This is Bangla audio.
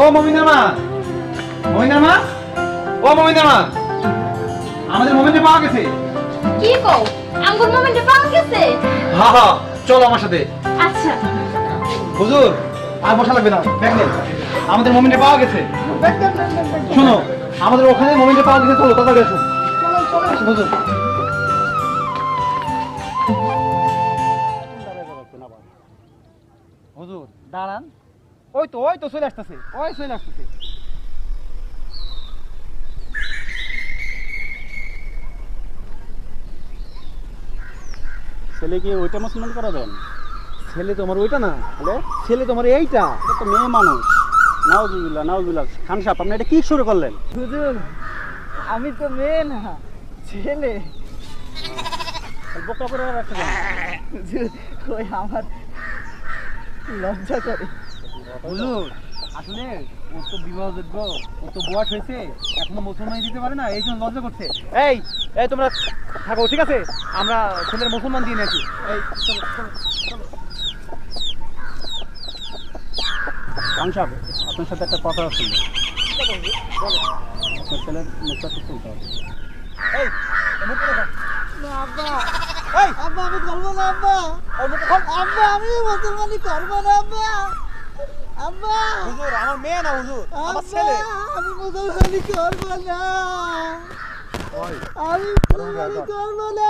ও মমিনার মা মমিনার মা ও মমিনার মা আমাদের মোমেন্টে পাওয়া গেছে। কি কও? আঙ্গুর মোমেন্টে পাওয়া গেছে? হা হা চলো আমার সাথে। আচ্ছা। হুজুর আর বসা লাগবে না ব্যাগ নেন। আমাদের মোমেন্টে পাওয়া গেছে। শোনো আমাদের ওখানে মোমেন্টে পাওয়া গেছে চলো আসো, হুজুর। হুজুর দাঁড়ান। ওই তো ওই তো চলে আসতেছে ওই চলে আসতেছে। ছেলে কি ওইটা মুসলমান করা দেন? ছেলে তোমার ওইটা না? হ্যালো? ছেলে তোমার এইটা? এটা তো মেয়ে মানুষ। নাউজুবিল্লাহ নাউজুবিল্লাহ। খান সাহেব আপনি এটা কি শুরু করলেন? হুজুর আমি তো মেয়ে না ছেলে। বোকা করে রাখতে ওই আমার লজ্জা করে। হুজুর আসলে ও তো বিবাহযোগ্য ও তো বয়স হয়েছে এখনও মুসলমান দিতে পারে না এই জন্য লজ্জা করছে। এই এই তোমরা থাকো ঠিক আছে? আমরা ছেলের মুসলমান দিয়ে নিয়েছি। এই চলো চলো খান সাহেব আপনার সাথে একটা কথা ছিল আপনার ছেলের মুখটা তো খুলতে হবে। এই। আব্বা। আব্বা আমি করব না আব্বা। আব্বা আমি মুসলমানি করব না আব্বা। আব্বা! হুজুর আমার মেয়ে না হুজুর আমার ছেলে। আমি মুসলমানি করব না। আমি মুসলমানি করব না